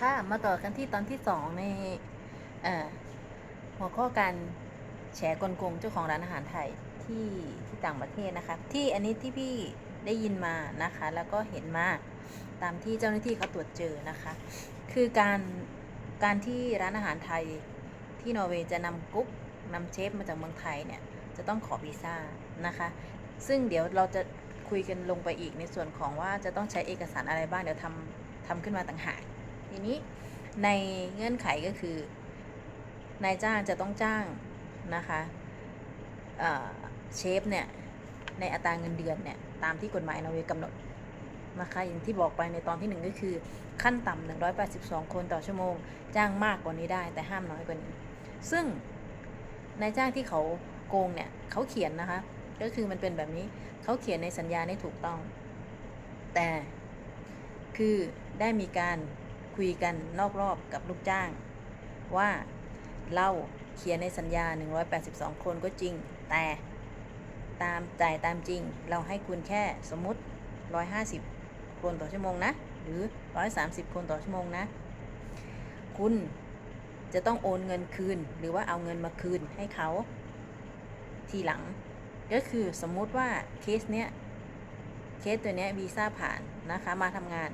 ค่ะมาต่อกันที่ตอนที่สองในหัวข้อการแฉกลโกงเจ้าของร้านอาหารไทยที่ที่ต่างประเทศนะคะ ที่อันนี้ที่พี่ได้ยินมานะคะ แล้วก็เห็นมาตามที่เจ้าหน้าที่เขาตรวจเจอนะคะ คือการการที่ร้านอาหารไทยที่นอร์เวย์จะนำกุ๊กนำเชฟมาจากเมืองไทยเนี่ยจะต้องขอวีซ่านะคะ ซึ่งเดี๋ยวเราจะคุยกันลงไปอีกในส่วนของว่าจะต้องใช้เอกสารอะไรบ้างเดี๋ยวทำทำขึ้นมาต่างหาก ทีนี้ในเงื่อนไขก็คือนายจ้างจะต้องจ้างนะคะเเชฟเนี่ยในอัตราเงินเดือนเนี่ยตามที่กฎหมายนอร์เวย์กำหนดนะคะอย่างที่บอกไปในตอนที่หนึ่งก็คือขั้นต่ำ182 คนต่อชั่วโมง จ้างมากกว่านี้ได้แต่ห้ามน้อยกว่านี้ ซึ่งนายจ้างที่เขาโกงเนี่ยเขาเขียนนะคะ ก็คือมันเป็นแบบนี้เขาเขียนในสัญญาได้ถูกต้อง แต่คือได้มีการ คุยกันนอกรอบกับลูกจ้าง ว่าเราเขียนในสัญญา 182 คนก็จริง แต่ตามจ่ายตามจริง เราให้คุณแค่สมมติ 150 คนต่อชั่วโมงนะ หรือ 130 คนต่อชั่วโมงนะ คุณจะต้องโอนเงินคืน หรือว่าเอาเงินมาคืนให้เขา ทีหลัง ก็คือสมมุติว่าเคสเนี้ยเคสตัวเนี้ยวีซ่าผ่านนะคะมาทำงาน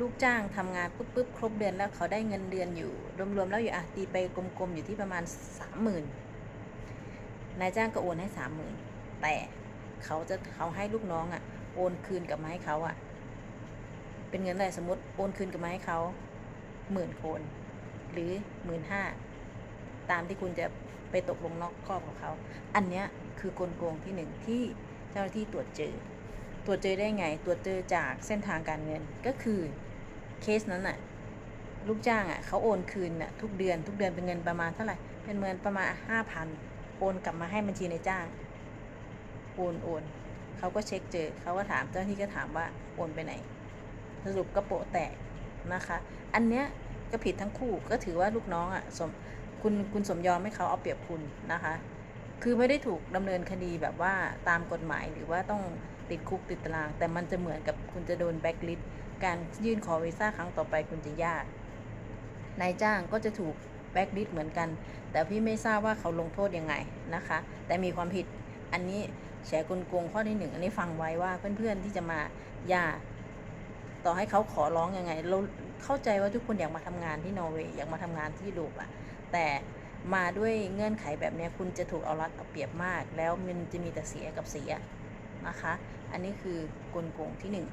ลูกจ้างทำงานปุ๊บปุ๊บครบเดือนแล้วเขาได้เงินเดือนอยู่ รวมๆแล้วอยู่อะตีไปกลมๆอยู่ที่ประมาณสามหมื่นนายจ้างก็โอนให้สามหมื่นแต่เขาจะเขาให้ลูกน้องอะ่ะ โอนคืนกลับมาให้เขาอะ่ะ เป็นเงินอะไรสมมติโอนคืนกลับมาให้เขาหมื่นโคน หรือหมื่นห้าตามที่คุณจะไปตกลงนอกครอบของเขา อันเนี้ยคือกลโกงที่หนึ่งที่เจ้าหน้าที่ตรวจเจอ ตรวจเจอได้ไง ตรวจเจอจากเส้นทางการเงิน ก็คือเคสนั้นน่ะ ลูกจ้างอะเขาโอนคืนน่ะทุกเดือน ทุกเดือนเป็นเงินประมาณเท่าไหร่ เป็นเงินประมาณห้าพันโอนกลับมาให้บัญชีในจ้าง โอนโอนเขาก็เช็คเจอ เขาก็ถามเจ้าหน้าที่ก็ถามว่าโอนไปไหน สรุปก็โปะแตกนะคะ อันเนี้ยก็ผิดทั้งคู่ ก็ถือว่าลูกน้องอะสมคุณคุณสมยอมให้เขาเอาเปรียบคุณนะคะ คือไม่ได้ถูกดำเนินคดีแบบว่าตามกฎหมายหรือว่าต้อง ติดคุกติดตาราง แต่มันจะเหมือนกับคุณจะโดนแบ็กลิสต์การยื่นขอวีซ่าครั้งต่อไปคุณจะยากนายจ้างก็จะถูกแบ็กลิสต์เหมือนกัน แต่พี่ไม่ทราบว่าเขาลงโทษยังไงนะคะ แต่มีความผิดอันนี้แฉกลโกงข้อที่หนึ่งอันนี้ฟังไว้ว่าเพื่อนๆที่จะมาอย่าต่อให้เขาขอร้องยังไง เราเข้าใจว่าทุกคนอยากมาทำงานที่นอร์เวย์อยากมาทำงานที่ลูกอะแต่มาด้วยเงื่อนไขแบบนี้คุณจะถูกเอารัดเอาเปรียบมาก แล้วมันจะมีแต่เสียกับเสีย นะคะ อันนี้คือกลโกงที่หนึ่ง